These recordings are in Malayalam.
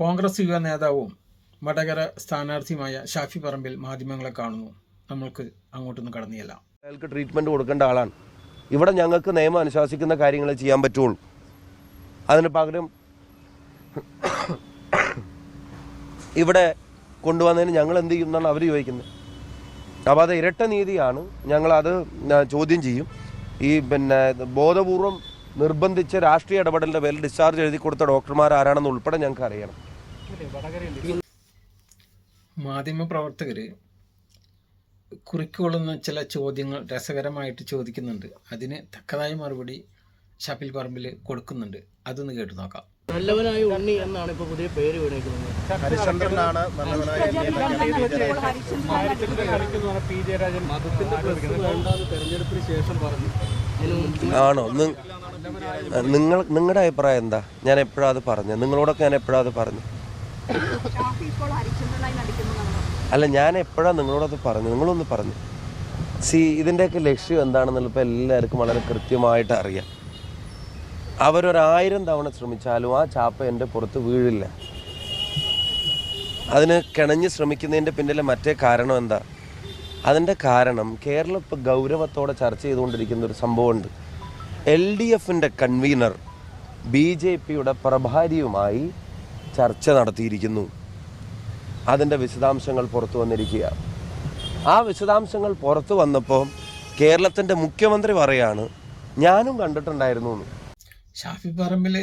കോൺഗ്രസ് യുവ നേതാവും വടകര സ്ഥാനാർത്ഥിയുമായ ഷാഫി പറമ്പിൽ മാധ്യമങ്ങളെ കാണുന്നു. നമ്മൾക്ക് അങ്ങോട്ടൊന്നും കടന്നിയല്ല അയാൾക്ക് ട്രീറ്റ്മെന്റ് കൊടുക്കേണ്ട ആളാണ്. ഇവിടെ ഞങ്ങൾക്ക് നിയമം അനുശാസിക്കുന്ന കാര്യങ്ങൾ ചെയ്യാൻ പറ്റുള്ളൂ. അതിന് പകരം ഇവിടെ കൊണ്ടുവന്നതിന് ഞങ്ങൾ എന്ത് ചെയ്യും അവർ ചോദിക്കുന്നത്. അപ്പോൾ അത് ഇരട്ട നീതിയാണ്. ഞങ്ങളത് ചോദ്യം ചെയ്യും. ഈ പിന്നെ ബോധപൂർവം നിർബന്ധിച്ച രാഷ്ട്രീയ ഇടപെടലിന്റെ പേരിൽ ഡിസ്ചാർജ് എഴുതി കൊടുത്ത ഡോക്ടർമാർ ആരാണെന്ന് ഉൾപ്പെടെ ഞങ്ങൾക്ക് അറിയണം. മാധ്യമപ്രവർത്തകർ കുറിക്കൊള്ളുന്ന ചില ചോദ്യങ്ങൾ രസകരമായിട്ട് ചോദിക്കുന്നുണ്ട്. അതിന് തക്കതായ മറുപടി ഷാപ്പിൽ പറമ്പിൽ കൊടുക്കുന്നുണ്ട്. അതൊന്ന് കേട്ടു നോക്കാം. നല്ലവനായ ഉണ്ണി എന്നാണ് ഇപ്പൊ പുതിയ പേര് തെരഞ്ഞെടുപ്പിന് ശേഷം പറഞ്ഞു. ആണോ? നിങ്ങൾ നിങ്ങളുടെ അഭിപ്രായം എന്താ? ഞാൻ എപ്പോഴാണ് അത് പറഞ്ഞത്? നിങ്ങളോടൊക്കെ ഞാൻ എപ്പോഴാണ് അത് പറഞ്ഞു അല്ല ഞാൻ എപ്പോഴാണ് നിങ്ങളോടത് പറഞ്ഞു നിങ്ങളൊന്ന് പറഞ്ഞു. സി ഇതിന്റെയൊക്കെ ലക്ഷ്യം എന്താണെന്നുള്ള ഇപ്പോൾ എല്ലാവർക്കും വളരെ കൃത്യമായിട്ട് അറിയാം. അവരൊരായിരം തവണ ശ്രമിച്ചാലും ആ ചാപ്പ എന്റെ പുറത്ത് വീഴില്ല. അതിന് കിണഞ്ഞ് ശ്രമിക്കുന്നതിന്റെ പിന്നിലെ മറ്റേ കാരണം എന്താ? അതിന്റെ കാരണം കേരളം ഇപ്പോൾ ഗൗരവത്തോടെ ചർച്ച ചെയ്തുകൊണ്ടിരിക്കുന്ന ഒരു സംഭവമുണ്ട്. എൽ ഡി എഫിന്റെ കൺവീനർ ബി ജെ പിയുടെ പ്രഭാരിയുമായി ചർച്ച നടത്തിയിരിക്കുന്നു. അതിന്റെ വിശദാംശങ്ങൾ പുറത്തു വന്നിരിക്കുക. ആ വിശദാംശങ്ങൾ പുറത്തു വന്നപ്പോൾ കേരളത്തിന്റെ മുഖ്യമന്ത്രി പറയാണ് ഞാനും കണ്ടിട്ടുണ്ടായിരുന്നു ഷാഫി പറമ്പിൽ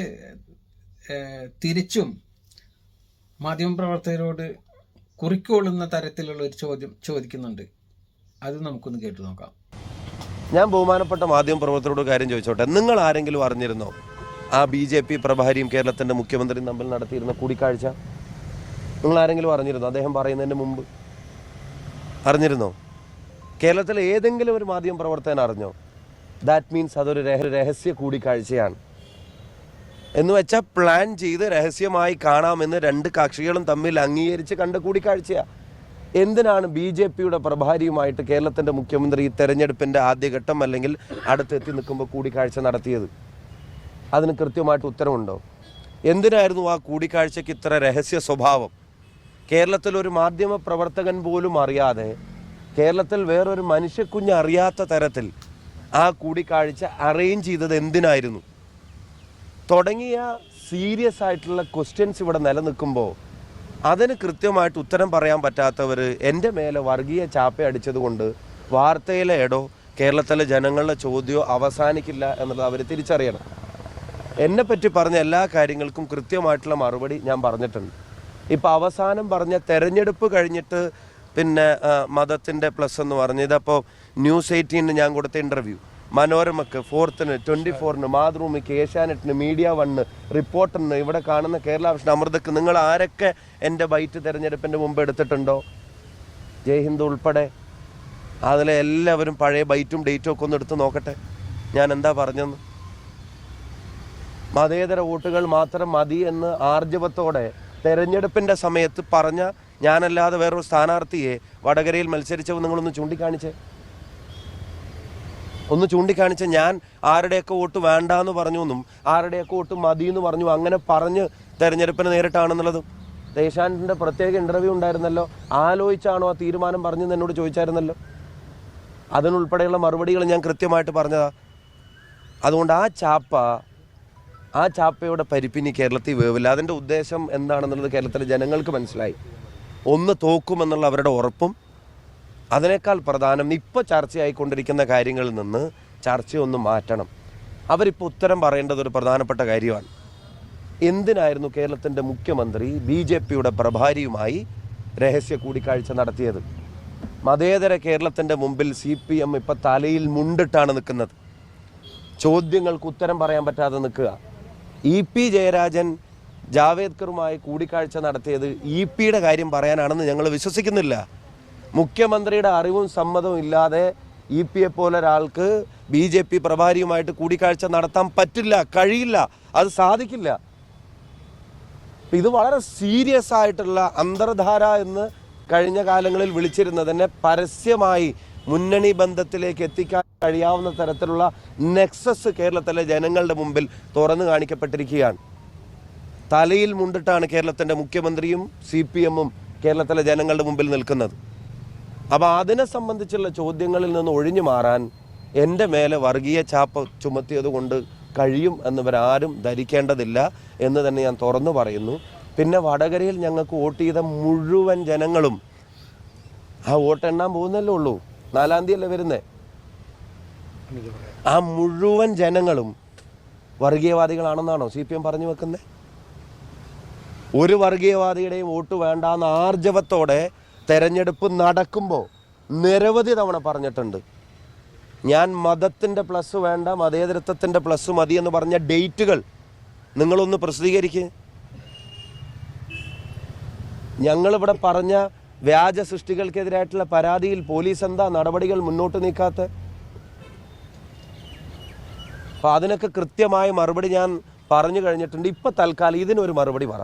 തിരിച്ചും മാധ്യമപ്രവർത്തകരോട് കുറിക്കൊള്ളുന്ന തരത്തിലുള്ള ഒരു ചോദ്യം ചോദിക്കുന്നുണ്ട്. അത് നമുക്കൊന്ന് കേട്ടു നോക്കാം. ഞാൻ ബഹുമാനപ്പെട്ട മാധ്യമപ്രവർത്തകരോട് കാര്യം ചോദിച്ചോട്ടെ. നിങ്ങൾ ആരെങ്കിലും അറിഞ്ഞിരുന്നോ? ആ ബി ജെ പി പ്രഭാരിയും കേരളത്തിന്റെ മുഖ്യമന്ത്രിയും തമ്മിൽ നടത്തിയിരുന്ന കൂടിക്കാഴ്ച നിങ്ങൾ ആരെങ്കിലും അറിഞ്ഞിരുന്നോ? അദ്ദേഹം പറയുന്നതിന് മുമ്പ്. അറിഞ്ഞിരുന്നോ? കേരളത്തിലെ ഏതെങ്കിലും ഒരു മാധ്യമ പ്രവർത്തകൻ അറിഞ്ഞോ? ദാറ്റ് മീൻസ് അതൊരു രഹ- രഹസ്യ കൂടിക്കാഴ്ചയാണ്. എന്ന് വെച്ചാൽ പ്ലാൻ ചെയ്ത് രഹസ്യമായി കാണാമെന്ന് രണ്ട് കക്ഷികളും തമ്മിൽ അംഗീകരിച്ച് കണ്ട കൂടിക്കാഴ്ചയാണ് എന്തിനാണ് ബി ജെ പിയുടെ പ്രഭാരിയുമായിട്ട് കേരളത്തിന്റെ മുഖ്യമന്ത്രി ഈ തെരഞ്ഞെടുപ്പിന്റെ ആദ്യഘട്ടം അല്ലെങ്കിൽ അടുത്തെത്തി നിൽക്കുമ്പോൾ കൂടിക്കാഴ്ച നടത്തിയത്? അതിന് കൃത്യമായിട്ട് ഉത്തരവുണ്ടോ? എന്തിനായിരുന്നു ആ കൂടിക്കാഴ്ചയ്ക്ക് ഇത്ര രഹസ്യ സ്വഭാവം? കേരളത്തിലൊരു മാധ്യമ പ്രവർത്തകൻ പോലും അറിയാതെ കേരളത്തിൽ വേറൊരു മനുഷ്യക്കുഞ്ഞ് അറിയാത്ത തരത്തിൽ ആ കൂടിക്കാഴ്ച അറേഞ്ച് ചെയ്തത് എന്തിനായിരുന്നു? തുടങ്ങിയ സീരിയസ് ആയിട്ടുള്ള ക്വസ്റ്റ്യൻസ് ഇവിടെ നിലനിൽക്കുമ്പോൾ അതിന് കൃത്യമായിട്ട് ഉത്തരം പറയാൻ പറ്റാത്തവർ എന്റെ മേലെ വർഗീയ ചാപ്പ അടിച്ചതുകൊണ്ട് വാർത്തയിലെ ഇടോ കേരളത്തിലെ ജനങ്ങളുടെ ചോദ്യമോ അവസാനിക്കില്ല എന്നുള്ളത് അവർ തിരിച്ചറിയണം. എന്നെ പറ്റി പറഞ്ഞ എല്ലാ കാര്യങ്ങൾക്കും കൃത്യമായിട്ടുള്ള മറുപടി ഞാൻ പറഞ്ഞിട്ടുണ്ട്. ഇപ്പം അവസാനം പറഞ്ഞ തെരഞ്ഞെടുപ്പ് കഴിഞ്ഞിട്ട് പിന്നെ മതത്തിന്റെ പ്ലസ് എന്ന് പറഞ്ഞ് ഇതപ്പോൾ ന്യൂസ് എയ്റ്റീന് ഞാൻ കൊടുത്ത ഇന്റർവ്യൂ മനോരമക്ക് ഫോർത്തിന് ട്വന്റി ഫോറിന് മാതൃഭൂമിക്ക് ഏഷ്യാനെറ്റിന് മീഡിയ വണ്ണ് റിപ്പോർട്ടറിന് ഇവിടെ കാണുന്ന കേരള ഭക്ഷണ അമൃതക്ക് നിങ്ങൾ ആരൊക്കെ എന്റെ ബൈറ്റ് തിരഞ്ഞെടുപ്പിന്റെ മുമ്പ് എടുത്തിട്ടുണ്ടോ? ജയ് ഹിന്ദ് ഉൾപ്പെടെ. അതിലെ എല്ലാവരും പഴയ ബൈറ്റും ഡേറ്റും ഒക്കെ ഒന്ന് എടുത്ത് നോക്കട്ടെ. ഞാൻ എന്താ പറഞ്ഞെന്ന്? മതേതര വോട്ടുകൾ മാത്രം മതി എന്ന് ആർജവത്തോടെ തെരഞ്ഞെടുപ്പിന്റെ സമയത്ത് പറഞ്ഞ ഞാനല്ലാതെ വേറൊരു സ്ഥാനാർത്ഥിയെ വടകരയിൽ മത്സരിച്ചവ നിങ്ങളൊന്ന് ചൂണ്ടിക്കാണിച്ചേ. ഒന്ന് ചൂണ്ടിക്കാണിച്ച ഞാൻ ആരുടെയൊക്കെ വോട്ട് വേണ്ട എന്ന് പറഞ്ഞു എന്നും ആരുടെയൊക്കെ വോട്ട് മതി എന്ന് പറഞ്ഞു അങ്ങനെ പറഞ്ഞ് തെരഞ്ഞെടുപ്പിനെ നേരിട്ടാണെന്നുള്ളതും. ദേശാന്തിന്റെ പ്രത്യേക ഇന്റർവ്യൂ ഉണ്ടായിരുന്നല്ലോ. ആലോചിച്ചാണോ ആ തീരുമാനം പറഞ്ഞെന്ന് എന്നോട് ചോദിച്ചായിരുന്നല്ലോ. അതിനുൾപ്പെടെയുള്ള മറുപടികൾ ഞാൻ കൃത്യമായിട്ട് പറഞ്ഞതാണ് അതുകൊണ്ട് ആ ചാപ്പ ആ ചാപ്പയുടെ പരിപ്പിനി കേരളത്തിൽ വേവില്ല. അതിന്റെ ഉദ്ദേശം എന്താണെന്നുള്ളത് കേരളത്തിലെ ജനങ്ങൾക്ക് മനസ്സിലായി. ഒന്ന് തോക്കുമെന്നുള്ള അവരുടെ ഉറപ്പും അതിനേക്കാൾ പ്രധാനം ഇപ്പോൾ ചർച്ചയായിക്കൊണ്ടിരിക്കുന്ന കാര്യങ്ങളിൽ നിന്ന് ചർച്ചയൊന്ന് മാറ്റണം. അവരിപ്പോൾ ഉത്തരം പറയേണ്ടത് ഒരു പ്രധാനപ്പെട്ട കാര്യമാണ്. എന്തിനായിരുന്നു കേരളത്തിന്റെ മുഖ്യമന്ത്രി ബി ജെ പിയുടെ പ്രഭാരിയുമായി രഹസ്യ കൂടിക്കാഴ്ച നടത്തിയത്? മതേതര കേരളത്തിന്റെ മുമ്പിൽ സി പി എം ഇപ്പം തലയിൽ മുണ്ടിട്ടാണ് നിൽക്കുന്നത്. ചോദ്യങ്ങൾക്ക് ഉത്തരം പറയാൻ പറ്റാതെ നിൽക്കുക. ഇ പി ജയരാജൻ ജാവേദ്കറുമായി കൂടിക്കാഴ്ച നടത്തിയത് ഇ പിയുടെ കാര്യം പറയാനാണെന്ന് ഞങ്ങൾ വിശ്വസിക്കുന്നില്ല. മുഖ്യമന്ത്രിയുടെ അറിവും സമ്മതവും ഇല്ലാതെ ഇ പിയെ പോലെ ഒരാൾക്ക് ബി ജെ പി പ്രഭാരിയുമായിട്ട് കൂടിക്കാഴ്ച നടത്താൻ പറ്റില്ല കഴിയില്ല അത് സാധിക്കില്ല. ഇത് വളരെ സീരിയസ് ആയിട്ടുള്ള അന്തർധാര എന്ന് കഴിഞ്ഞ കാലങ്ങളിൽ വിളിച്ചിരുന്നതിനെ പരസ്യമായി മുന്നണി ബന്ധത്തിലേക്ക് എത്തിക്കാൻ കഴിയാവുന്ന തരത്തിലുള്ള നെക്സസ് കേരളത്തിലെ ജനങ്ങളുടെ മുമ്പിൽ തുറന്നു കാണിക്കപ്പെട്ടിരിക്കുകയാണ്. തലയിൽ മുണ്ടിട്ടാണ് കേരളത്തിന്റെ മുഖ്യമന്ത്രിയും സി പി എമ്മും കേരളത്തിലെ ജനങ്ങളുടെ മുമ്പിൽ നിൽക്കുന്നത്. അപ്പോൾ അതിനെ സംബന്ധിച്ചുള്ള ചോദ്യങ്ങളിൽ നിന്ന് ഒഴിഞ്ഞു മാറാൻ എന്റെ മേലെ വർഗീയ ചാപ്പ് ചുമത്തിയത് കൊണ്ട് കഴിയും എന്നിവരാരും ധരിക്കേണ്ടതില്ല എന്ന് തന്നെ ഞാൻ തുറന്നു പറയുന്നു. പിന്നെ വടകരയിൽ ഞങ്ങൾക്ക് വോട്ട് ചെയ്ത മുഴുവൻ ജനങ്ങളും ആ വോട്ട് എണ്ണാൻ പോകുന്നല്ലേ ഉള്ളൂ. നാലാം തീയതി അല്ലേ വരുന്നേ? ആ മുഴുവൻ ജനങ്ങളും വർഗീയവാദികളാണെന്നാണോ സി പി എം പറഞ്ഞു വെക്കുന്നത് ഒരു വർഗീയവാദിയുടെയും വോട്ട് വേണ്ട എന്ന ആർജവത്തോടെ തെരഞ്ഞെടുപ്പ് നടക്കുമ്പോൾ നിരവധി തവണ പറഞ്ഞിട്ടുണ്ട്. ഞാൻ മതത്തിന്റെ പ്ലസ് വേണ്ട മതേതരത്വത്തിന്റെ പ്ലസ് മതി എന്ന് പറഞ്ഞ ഡേറ്റുകൾ നിങ്ങളൊന്ന് പ്രസിദ്ധീകരിക്കുക ഞങ്ങളിവിടെ പറഞ്ഞ വ്യാജ സൃഷ്ടികൾക്കെതിരായിട്ടുള്ള പരാതിയിൽ പോലീസ് എന്താ നടപടികൾ മുന്നോട്ട് നീക്കാത്ത? അപ്പോൾ അതിനൊക്കെ കൃത്യമായ മറുപടി ഞാൻ പറഞ്ഞു കഴിഞ്ഞിട്ടുണ്ട്. ഇപ്പൊ തൽക്കാലം ഇതിനൊരു മറുപടി പറ.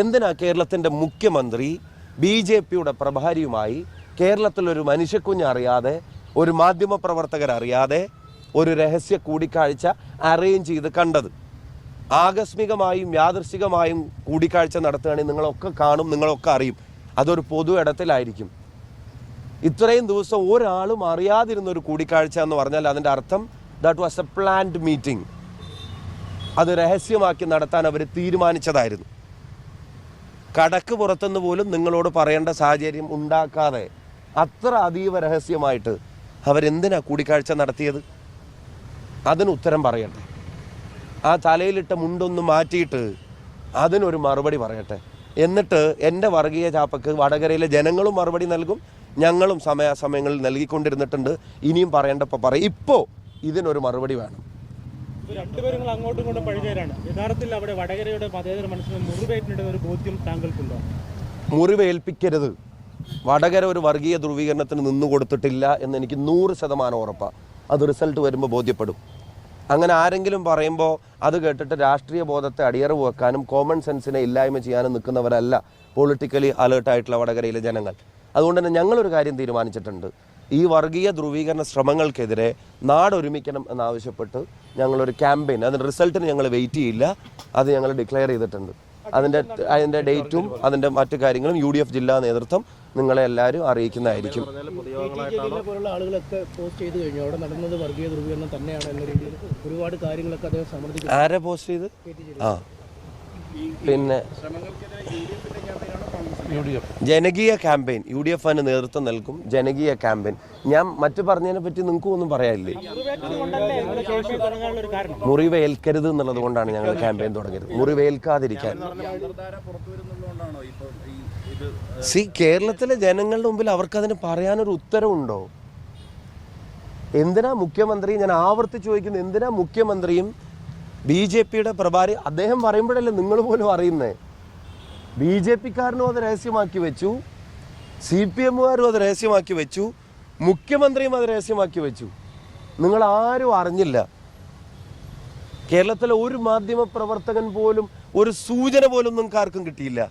എന്തിനാ കേരളത്തിന്റെ മുഖ്യമന്ത്രി ബി ജെ പിയുടെ പ്രഭാരിയുമായി കേരളത്തിലൊരു മനുഷ്യക്കുഞ്ഞ് അറിയാതെ ഒരു മാധ്യമപ്രവർത്തകർ അറിയാതെ ഒരു രഹസ്യ കൂടിക്കാഴ്ച അറേഞ്ച് ചെയ്ത് കണ്ടത്? ആകസ്മികമായും യാദൃശികമായും കൂടിക്കാഴ്ച നടത്തുകയാണെങ്കിൽ നിങ്ങളൊക്കെ കാണും നിങ്ങളൊക്കെ അറിയും. അതൊരു പൊതു ഇടത്തിലായിരിക്കും. ഇത്രയും ദിവസം ഒരാളും അറിയാതിരുന്ന ഒരു കൂടിക്കാഴ്ച എന്ന് പറഞ്ഞാൽ അതിന്റെ അർത്ഥം that was a planned meeting അത് രഹസ്യമാക്കി നടത്താൻ അവർ തീരുമാനിച്ചതായിരുന്നു. കടക്ക് പുറത്തുനിന്ന് പോലും നിങ്ങളോട് പറയേണ്ട സാഹചര്യം ഉണ്ടാക്കാതെ അത്ര അതീവ രഹസ്യമായിട്ട് അവരെന്തിനാ കൂടിക്കാഴ്ച നടത്തിയത്? അതിന് ഉത്തരം പറയട്ടെ. ആ തലയിലിട്ട മുണ്ടൊന്ന് മാറ്റിയിട്ട് അതിനൊരു മറുപടി പറയട്ടെ. എന്നിട്ട് എന്റെ വർഗീയ ചാപ്പക്ക് വടകരയിലെ ജനങ്ങളും മറുപടി നൽകും. ഞങ്ങളും സമയാസമയങ്ങളിൽ നൽകിക്കൊണ്ടിരുന്നിട്ടുണ്ട്. ഇനിയും പറയേണ്ടപ്പോൾ പറയും. ഇപ്പോൾ ഇതിനൊരു മറുപടി വേണം. രണ്ടുപേരും നിങ്ങൾ അങ്ങോട്ടും ഇങ്ങോട്ടും പഴിചേരാണ് യഥാർത്ഥത്തിൽ അവിടെ വടകരയുടെ മതേതര മനസ്സിന് മുറിവേറ്റിനിടുന്ന ഒരു ബോധ്യം താങ്കൾക്കുണ്ടോ? മുറിവേൽപ്പിക്കരുത്. വടകര ഒരു വർഗീയ ധ്രുവീകരണത്തിന് നിന്നു കൊടുത്തിട്ടില്ല എന്ന് എനിക്ക് നൂറ് ശതമാനം ഉറപ്പാണ് അത് റിസൾട്ട് വരുമ്പോൾ ബോധ്യപ്പെടും. അങ്ങനെ ആരെങ്കിലും പറയുമ്പോൾ അത് കേട്ടിട്ട് രാഷ്ട്രീയ ബോധത്തെ അടിയറവ് വെക്കാനും കോമൺ സെൻസിനെ ഇല്ലായ്മ ചെയ്യാനും നിൽക്കുന്നവരല്ല പൊളിറ്റിക്കലി അലേർട്ടായിട്ടുള്ള വടകരയിലെ ജനങ്ങൾ. അതുകൊണ്ട് തന്നെ ഞങ്ങളൊരു കാര്യം തീരുമാനിച്ചിട്ടുണ്ട്. ഈ വർഗീയ ധ്രുവീകരണ ശ്രമങ്ങൾക്കെതിരെ നാടൊരുമിക്കണം എന്നാവശ്യപ്പെട്ട് ഞങ്ങളൊരു ക്യാമ്പയിൻ അതിന്റെ റിസൾട്ടിന് ഞങ്ങൾ വെയിറ്റ് ചെയ്യില്ല. അത് ഞങ്ങൾ ഡിക്ലെയർ ചെയ്തിട്ടുണ്ട്. അതിന്റെ അതിന്റെ ഡേറ്റും അതിന്റെ മറ്റു കാര്യങ്ങളും യു ഡി എഫ് ജില്ലാ നേതൃത്വം നിങ്ങളെ എല്ലാവരും അറിയിക്കുന്നതായിരിക്കും. ആരെ പോസ്റ്റ് ചെയ്ത്? ആ. പിന്നെ ജനകീയ ക്യാമ്പയിൻ യു ഡി എഫ് അതിന് നേതൃത്വം നൽകും ജനകീയ ക്യാമ്പയിൻ. ഞാൻ മറ്റു പറഞ്ഞതിനെ പറ്റി നിങ്ങൾക്കും ഒന്നും പറയാനില്ലേ? മുറിവേൽക്കരുത് എന്നുള്ളത് കൊണ്ടാണ് ഞങ്ങൾ ക്യാമ്പയിൻ തുടങ്ങിയത്. മുറിവേൽക്കാതിരിക്കാൻ. സി കേരളത്തിലെ ജനങ്ങളുടെ മുമ്പിൽ അവർക്കതിന് പറയാനൊരു ഉത്തരവുണ്ടോ? എന്തിനാ മുഖ്യമന്ത്രി ഞാൻ ആവർത്തിച്ച് ചോദിക്കുന്നത് എന്തിനാ മുഖ്യമന്ത്രിയും ബി ജെ പിയുടെ പ്രഭാരി അദ്ദേഹം പറയുമ്പോഴല്ലേ നിങ്ങൾ പോലും അറിയുന്നേ? ബി ജെ പിക്കാരനും അത് രഹസ്യമാക്കി വെച്ചു. സി പി എമ്മുകാരും അത് രഹസ്യമാക്കി വെച്ചു. മുഖ്യമന്ത്രിയും അത് രഹസ്യമാക്കി വെച്ചു. നിങ്ങൾ ആരും അറിഞ്ഞില്ല. കേരളത്തിലെ ഒരു മാധ്യമ പ്രവർത്തകൻ പോലും ഒരു സൂചന പോലും നിങ്ങൾക്ക് ആർക്കും കിട്ടിയില്ല.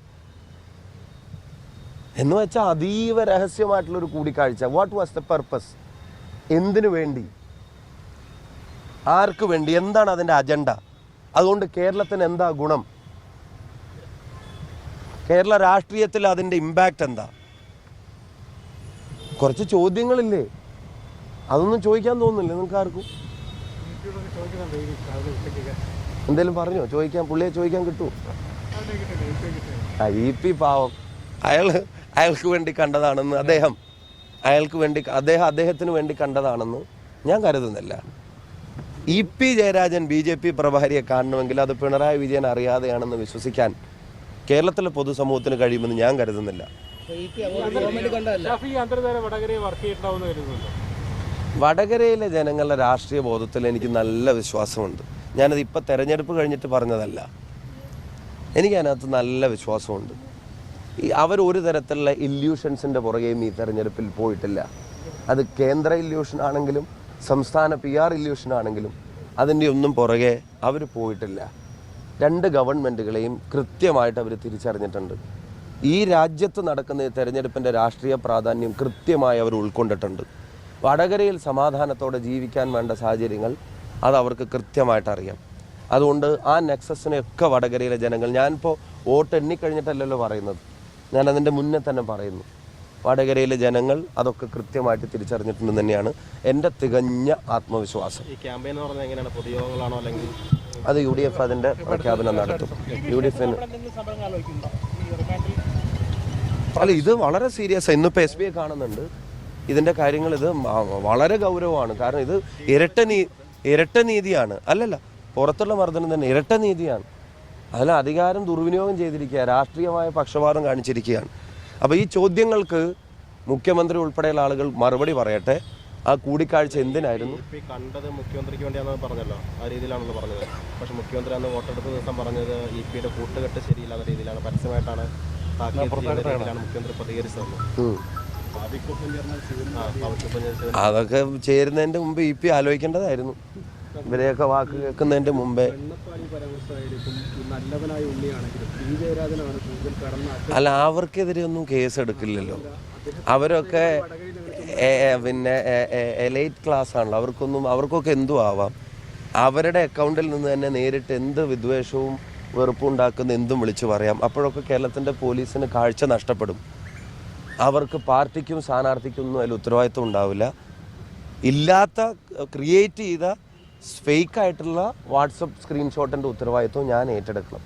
എന്ന് വെച്ചാൽ അതീവ രഹസ്യമായിട്ടുള്ള ഒരു കൂടിക്കാഴ്ച. വാട്ട് വാസ് ദ പർപ്പസ് എന്തിനു വേണ്ടി? ആർക്ക് വേണ്ടി എന്താണ് അതിന്റെ അജണ്ട? അതുകൊണ്ട് കേരളത്തിന് എന്താ ഗുണം? കേരള രാഷ്ട്രീയത്തിൽ അതിന്റെ ഇമ്പാക്റ്റ് എന്താ? കുറച്ച് ചോദ്യങ്ങളില്ലേ? അതൊന്നും ചോദിക്കാൻ തോന്നുന്നില്ല നിങ്ങൾക്ക് ആർക്കും എന്തേലും പറഞ്ഞോ? ചോദിക്കാൻ പുള്ളിയെ ചോദിക്കാൻ കിട്ടുമോ ആ ഇ പി പാവം. അയാൾ അയാൾക്ക് വേണ്ടി കണ്ടതാണെന്ന് അദ്ദേഹം അയാൾക്ക് വേണ്ടി അദ്ദേഹം അദ്ദേഹത്തിന് വേണ്ടി കണ്ടതാണെന്ന് ഞാൻ കരുതുന്നില്ല. E P Jayarajan B J P പ്രഭാരിയെ കാണണമെങ്കിൽ അത് പിണറായി വിജയൻ അറിയാതെയാണെന്ന് വിശ്വസിക്കാൻ കേരളത്തിലെ പൊതുസമൂഹത്തിന് കഴിയുമെന്ന് ഞാൻ കരുതുന്നില്ല. വടകരയിലെ ജനങ്ങളുടെ രാഷ്ട്രീയ ബോധത്തിൽ എനിക്ക് നല്ല വിശ്വാസമുണ്ട്. ഞാനത് ഇപ്പം തെരഞ്ഞെടുപ്പ് കഴിഞ്ഞിട്ട് പറഞ്ഞതല്ല. എനിക്കതിനകത്ത് നല്ല വിശ്വാസമുണ്ട്. ഈ അവർ ഒരു തരത്തിലുള്ള ഇല്യൂഷൻസിന്റെ പുറകെയും ഈ തെരഞ്ഞെടുപ്പിൽ പോയിട്ടില്ല. അത് കേന്ദ്ര ഇല്യൂഷൻ ആണെങ്കിലും സംസ്ഥാന പി ആർ ഇല്യൂഷൻ ആണെങ്കിലും അതിന്റെ ഒന്നും പുറകെ അവർ പോയിട്ടില്ല. രണ്ട് ഗവൺമെന്റുകളെയും കൃത്യമായിട്ട് അവർ തിരിച്ചറിഞ്ഞിട്ടുണ്ട്. ഈ രാജ്യത്ത് നടക്കുന്ന ഈ തെരഞ്ഞെടുപ്പിന്റെ രാഷ്ട്രീയ പ്രാധാന്യം കൃത്യമായി അവർ ഉൾക്കൊണ്ടിട്ടുണ്ട്. വടകരയിൽ സമാധാനത്തോടെ ജീവിക്കാൻ വേണ്ട സാഹചര്യങ്ങൾ അത് അവർക്ക് കൃത്യമായിട്ട് അറിയാം. അതുകൊണ്ട് ആ നെക്സസിനെയൊക്കെ വടകരയിലെ ജനങ്ങൾ ഞാനിപ്പോൾ വോട്ട് എണ്ണിക്കഴിഞ്ഞിട്ടല്ലല്ലോ പറയുന്നത്. ഞാൻ അതിന്റെ മുന്നേ തന്നെ പറയുന്നു. വടകരയിലെ ജനങ്ങൾ അതൊക്കെ കൃത്യമായിട്ട് തിരിച്ചറിഞ്ഞിട്ടുണ്ടെന്ന് തന്നെയാണ് എന്റെ തികഞ്ഞ ആത്മവിശ്വാസം. ഈ ക്യാമ്പയിൻ എന്ന് പറഞ്ഞാൽ എങ്ങനെയാണ്? പൊതുയോഗങ്ങളാണോ അല്ലെങ്കിൽ അത് യു ഡി എഫ് അതിന്റെ പ്രഖ്യാപനം നടത്തും. യു ഡി എഫിന്. അല്ല ഇത് വളരെ സീരിയസ് ഇന്നിപ്പോൾ എസ് ബി ഐ കാണുന്നുണ്ട്. ഇതിന്റെ കാര്യങ്ങൾ ഇത് വളരെ ഗൗരവമാണ്. കാരണം ഇത് ഇരട്ട നീ ഇരട്ട നീതിയാണ്. അല്ലല്ല പുറത്തുള്ള മർദ്ദനം തന്നെ ഇരട്ട നീതിയാണ്. അതിൽ അധികാരം ദുർവിനിയോഗം ചെയ്തിരിക്കുക രാഷ്ട്രീയമായ പക്ഷപാതം കാണിച്ചിരിക്കുകയാണ്. അപ്പോൾ ഈ ചോദ്യങ്ങൾക്ക് മുഖ്യമന്ത്രി ഉൾപ്പെടെയുള്ള ആളുകൾ മറുപടി പറയട്ടെ. ആ കൂടിക്കാഴ്ച എന്തിനായിരുന്നു? കണ്ടത് മുഖ്യമന്ത്രിക്ക് വേണ്ടിയാണെന്ന് പറഞ്ഞല്ലോ. ആ രീതിയിലാണല്ലോ പറഞ്ഞത്. പക്ഷെ മുഖ്യമന്ത്രി അന്ന് വോട്ടെടുത്ത ദിവസം പറഞ്ഞത് ഇ പിയുടെ കൂട്ടുകെട്ട് ശരിയില്ലാത്ത രീതിയിലാണ് പരസ്യമായിട്ടാണ് മുഖ്യമന്ത്രി പ്രതികരിച്ചത്. അതൊക്കെ ചേരുന്നതിന്റെ മുമ്പ് ഇ പി ആലോചിക്കേണ്ടതായിരുന്നു. ഇവരെയൊക്കെ വാക്ക് കേൾക്കുന്നതിന്റെ മുമ്പേ. പരാമർശമായിരിക്കും നല്ലവനായ ഉണ്ണിയാണെങ്കിലും പി ജയരാജനാണ് അല്ല അവർക്കെതിരെ ഒന്നും കേസ് എടുക്കില്ലല്ലോ അവരൊക്കെ പിന്നെ എലൈറ്റ് ക്ലാസ് ആണല്ലോ അവർക്കൊന്നും അവർക്കൊക്കെ എന്തു ആവാം? അവരുടെ അക്കൗണ്ടിൽ നിന്ന് തന്നെ നേരിട്ട് എന്ത് വിദ്വേഷവും വെറുപ്പും ഉണ്ടാക്കുന്ന എന്തും വിളിച്ചു പറയാം. അപ്പോഴൊക്കെ കേരളത്തിന്റെ പോലീസിന് കാഴ്ച നഷ്ടപ്പെടും. അവർക്ക് പാർട്ടിക്കും സ്ഥാനാർത്ഥിക്കും ഒന്നും അതിൽ ഉത്തരവാദിത്വം ഉണ്ടാവില്ല. ഇല്ലാത്ത ക്രിയേറ്റ് ചെയ്ത ഫേക്കായിട്ടുള്ള വാട്സപ്പ് സ്ക്രീൻഷോട്ടിന്റെ ഉത്തരവാദിത്വം ഞാൻ ഏറ്റെടുക്കണം.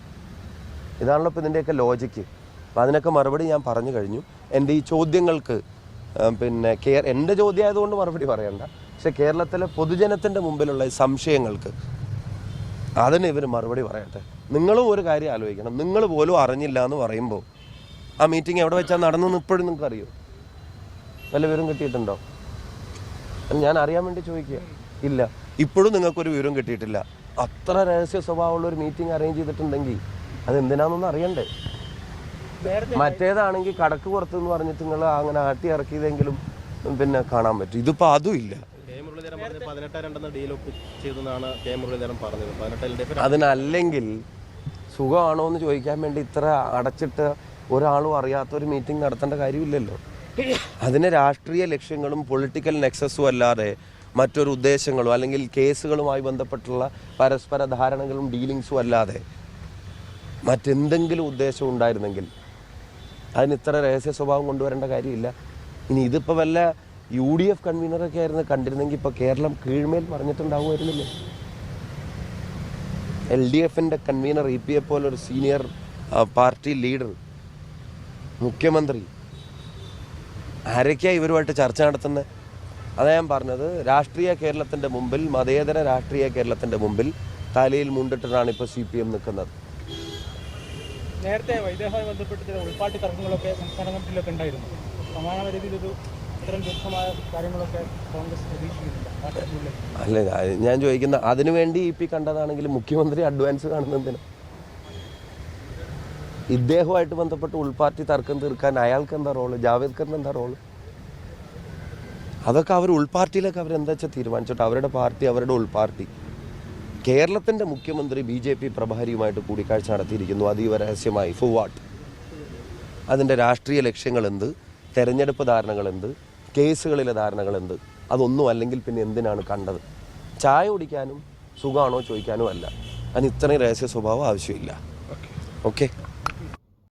ഇതാണല്ലോ ഇപ്പോൾ ഇതിന്റെയൊക്കെ ലോജിക്ക് അപ്പം അതിനൊക്കെ മറുപടി ഞാൻ പറഞ്ഞു കഴിഞ്ഞു. എന്റെ ഈ ചോദ്യങ്ങൾക്ക് പിന്നെ കേ എന്റെ ചോദ്യം ആയതുകൊണ്ട് മറുപടി പറയണ്ട. പക്ഷെ കേരളത്തിലെ പൊതുജനത്തിന്റെ മുമ്പിലുള്ള ഈ സംശയങ്ങൾക്ക് അതിന് ഇവർ മറുപടി പറയട്ടെ. നിങ്ങളും ഒരു കാര്യം ആലോചിക്കണം. നിങ്ങൾ പോലും അറിഞ്ഞില്ല എന്ന് പറയുമ്പോൾ ആ മീറ്റിംഗ് എവിടെ വെച്ചാൽ നടന്നെന്ന് ഇപ്പോഴും നിങ്ങൾക്ക് അറിയോ വല്ല വിവരം കിട്ടിയിട്ടുണ്ടോ? ഞാൻ അറിയാൻ വേണ്ടി ചോദിക്കുക. ഇല്ല. ഇപ്പോഴും നിങ്ങൾക്കൊരു വിവരം കിട്ടിയിട്ടില്ല. അത്ര രഹസ്യ സ്വഭാവമുള്ള ഒരു മീറ്റിംഗ് അറേഞ്ച് ചെയ്തിട്ടുണ്ടെങ്കിൽ അത് എന്തിനാണെന്നൊന്ന് അറിയണ്ടേ മറ്റേതാണെങ്കിൽ കടക്ക് പുറത്ത് എന്ന് പറഞ്ഞിട്ട് നിങ്ങൾ അങ്ങനെ ആട്ടി ഇറക്കിയതെങ്കിലും പിന്നെ കാണാൻ പറ്റും. ഇതിപ്പോ അതും ഇല്ല. അതിനല്ലെങ്കിൽ സുഖമാണോ എന്ന് ചോദിക്കാൻ വേണ്ടി ഇത്ര അടച്ചിട്ട് ഒരാളും അറിയാത്ത ഒരു മീറ്റിംഗ് നടത്തേണ്ട കാര്യമില്ലല്ലോ. അതിന് രാഷ്ട്രീയ ലക്ഷ്യങ്ങളും പൊളിറ്റിക്കൽ നെക്സസും അല്ലാതെ മറ്റൊരു ഉദ്ദേശങ്ങളും അല്ലെങ്കിൽ കേസുകളുമായി ബന്ധപ്പെട്ടുള്ള പരസ്പര ധാരണകളും ഡീലിങ്സും അല്ലാതെ മറ്റെന്തെങ്കിലും ഉദ്ദേശം ഉണ്ടായിരുന്നെങ്കിൽ അതിന് ഇത്ര രഹസ്യ സ്വഭാവം കൊണ്ടുവരേണ്ട കാര്യമില്ല. ഇനി ഇതിപ്പോൾ വല്ല യു ഡി എഫ് കൺവീനറൊക്കെ ആയിരുന്നു കണ്ടിരുന്നെങ്കിൽ ഇപ്പോൾ കേരളം കീഴ്മേൽ പറഞ്ഞിട്ടുണ്ടാവുമായിരുന്നില്ലേ എൽ ഡി എഫിന്റെ കൺവീനർ ഇ പി എ പോലൊരു സീനിയർ പാർട്ടി ലീഡർ മുഖ്യമന്ത്രി ആരൊക്കെയാണ് ഇവരുമായിട്ട് ചർച്ച നടത്തുന്നത് അതാ ഞാൻ പറഞ്ഞത് രാഷ്ട്രീയ കേരളത്തിന്റെ മുമ്പിൽ മതേതര രാഷ്ട്രീയ കേരളത്തിന്റെ മുമ്പിൽ തലയിൽ മുണ്ടിട്ടിട്ടാണ് ഇപ്പോൾ സി പി എം നിൽക്കുന്നത്. നേരത്തെ വൈദേഹവുമായി ബന്ധപ്പെട്ട് ചില ഉൾപ്പാട്ടി തർക്കങ്ങളൊക്കെ സംസ്ഥാന കമ്മിറ്റിയിലൊക്കെ ഉണ്ടായിരുന്നു. രീതിയിലൊരു കോൺഗ്രസ് പ്രതീക്ഷിക്കുന്നില്ല. അല്ല ഞാൻ ചോദിക്കുന്ന അതിനുവേണ്ടി ഇ പി കണ്ടതാണെങ്കിൽ മുഖ്യമന്ത്രി അഡ്വാൻസ് കാണുന്നതിന് ഇദ്ദേഹവുമായിട്ട് ബന്ധപ്പെട്ട് ഉൾപാർട്ടി തർക്കം തീർക്കാൻ അയാൾക്ക് എന്താ റോൾ? ജാവേദ്കറിന് എന്താ റോൾ? അതൊക്കെ അവർ ഉൾപാർട്ടിയിലൊക്കെ അവരെന്താ വെച്ചാൽ തീരുമാനിച്ചോട്ടെ? അവരുടെ പാർട്ടി അവരുടെ ഉൾപാർട്ടി കേരളത്തിന്റെ മുഖ്യമന്ത്രി ബി ജെ പി പ്രഭാരിയുമായിട്ട് കൂടിക്കാഴ്ച നടത്തിയിരിക്കുന്നു. അതീവ രഹസ്യമായി ഫോർ വാട്ട് അതിന്റെ രാഷ്ട്രീയ ലക്ഷ്യങ്ങൾ എന്ത്? തെരഞ്ഞെടുപ്പ് ധാരണകൾ എന്ത്? കേസുകളിലെ ധാരണകൾ എന്ത്? അതൊന്നും അല്ലെങ്കിൽ പിന്നെ എന്തിനാണ് കണ്ടത്? ചായ കുടിക്കാനും സുഖമാണോ ചോദിക്കാനോ അല്ല. അതിന് ഇത്രയും രഹസ്യ സ്വഭാവം ആവശ്യമില്ല. ഓക്കെ?